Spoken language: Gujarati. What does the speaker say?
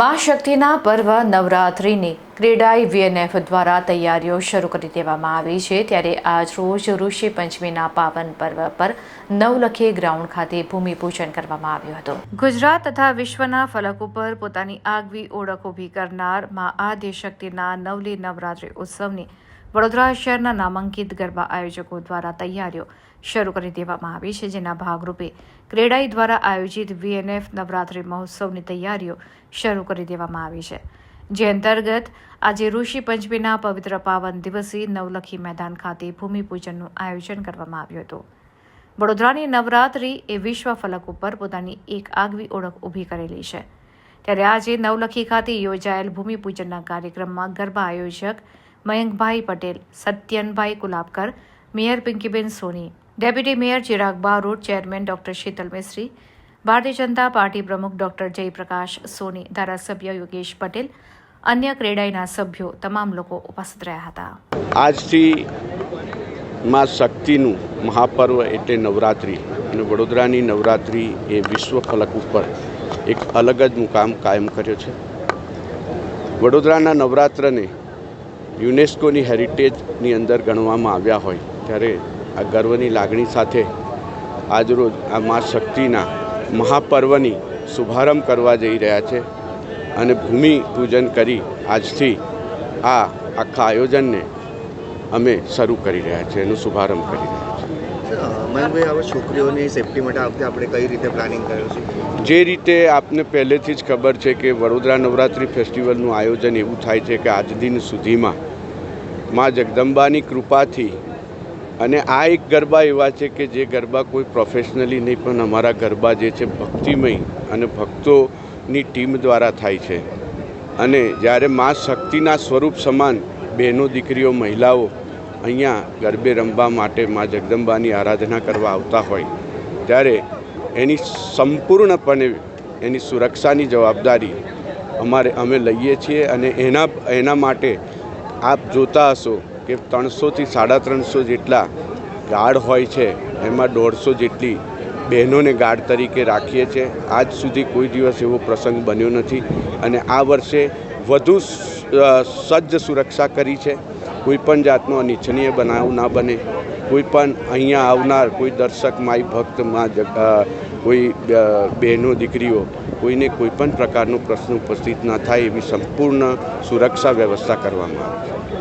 મા શક્તિના પર્વ નવરાત્રિની ક્રેડાઈ વીએનએફ દ્વારા તૈયારીઓ શરૂ કરી દેવામાં આવી છે. ત્યારે આજ રોજ ઋષિ પંચમીના પાવન પર્વ પર નવલખી ગ્રાઉન્ડ ખાતે ભૂમિપૂજન કરવામાં આવ્યું હતું. ગુજરાત તથા વિશ્વના ફલક ઉપર પોતાની આગવી ઓળખ ઊભી કરનાર મા આદ્યશક્તિના નવલી નવરાત્રિ ઉત્સવની વડોદરા શહેરના નામાંકિત ગરબા આયોજકો દ્વારા તૈયારીઓ શરૂ કરી દેવામાં આવી છે, જેના ભાગરૂપે ક્રેડાઈ દ્વારા આયોજિત વીએનએફ નવરાત્રિ મહોત્સવની તૈયારીઓ શરૂ કરી દેવામાં આવી છે. જે અંતર્ગત આજે ઋષિ પંચમીના પવિત્ર પાવન દિવસે નવલખી મેદાન ખાતે ભૂમિપૂજનનું આયોજન કરવામાં આવ્યું હતું. વડોદરાની નવરાત્રિ એ વિશ્વ ફલક ઉપર પોતાની એક આગવી ઓળખ ઊભી કરેલી છે. ત્યારે આજે નવલખી ખાતે યોજાયેલ ભૂમિપૂજનના કાર્યક્રમમાં ગરબા આયોજક Mayankbhai Patel, Satyanbhai Kulabkar mayor Pinkiben Soni, deputy mayor Chirag Barot, chairman doctor Sheetal Mishri Bharatiya Janata party પ્રમુખ ડોક્ટર જયપ્રકાશ સોની, ધારાસભ્ય યોગેશ પટેલ, અન્ય ક્રેડાઈના સભ્યો તમામ લોકો ઉપસ્થિત રહ્યા હતા. આજથી માં શક્તિનું મહાપર્વ એટલે નવરાત્રિ અને વડોદરાની નવરાત્રિ એ વિશ્વ ફલક ઉપર એક અલગ જ મુકામ કાયમ કર્યો છે. વડોદરાના નવરાત્રને યુનેસ્કોની હેરિટેજની અંદર ગણવામાં આવ્યા હોય, ત્યારે આ ગર્વની લાગણી સાથે આજરોજ આ મા શક્તિના મહાપર્વની શુભારંભ કરવા જઈ રહ્યા છે અને ભૂમિ પૂજન કરી આજથી આ આખા આયોજનને અમે શરૂ કરી રહ્યા છીએ, એનો શુભારંભ કરી રહ્યા મયંકભાઈ હવે છોકરીઓની સેફટી માટે આ વખતે આપણે કઈ રીતે પ્લાનિંગ કર્યું છે? જે રીતે આપને પહેલેથી જ ખબર છે કે વડોદરા નવરાત્રિ ફેસ્ટિવલનું આયોજન એવું થાય છે કે આજ દિન સુધીમાં મા જગદંબાની કૃપાથી અને આ એક ગરબા એવા છે કે જે ગરબા કોઈ પ્રોફેશનલી નહીં, પણ અમારા ગરબા જે છે ભક્તિમય અને ભક્તોની ટીમ દ્વારા થાય છે. અને જ્યારે મા શક્તિના સ્વરૂપ સમાન બહેનો, દીકરીઓ, મહિલાઓ અહીંયા ગરબે રમવા માટે મા જગદંબાની આરાધના કરવા આવતા હોય, ત્યારે એની સંપૂર્ણપણે એની સુરક્ષાની જવાબદારી અમારે અમે લઈએ છીએ અને એના એના માટે આપ જોતા હશો કે ત્રણસોથી સાડા ત્રણસો જેટલા ગાર્ડ હોય છે, એમાં દોઢસો જેટલી બહેનોને ગાર્ડ તરીકે રાખીએ છીએ. આજ સુધી કોઈ દિવસ એવો પ્રસંગ બન્યો નથી અને આ વર્ષે વધુ સજ્જ સુરક્ષા કરી છે. કોઈ પણ જાતનો અનિચ્છનીય બનાવ ના બને કોઈ પણ અહીંયા આવનાર કોઈ દર્શક માય ભક્ત, માં કોઈ બહેનો, દીકરીઓ, કોઈને કોઈ પણ પ્રકારનો પ્રશ્ન ઉપસ્થિત ના થાય એવી સંપૂર્ણ સુરક્ષા વ્યવસ્થા કરવામાં આવે. છે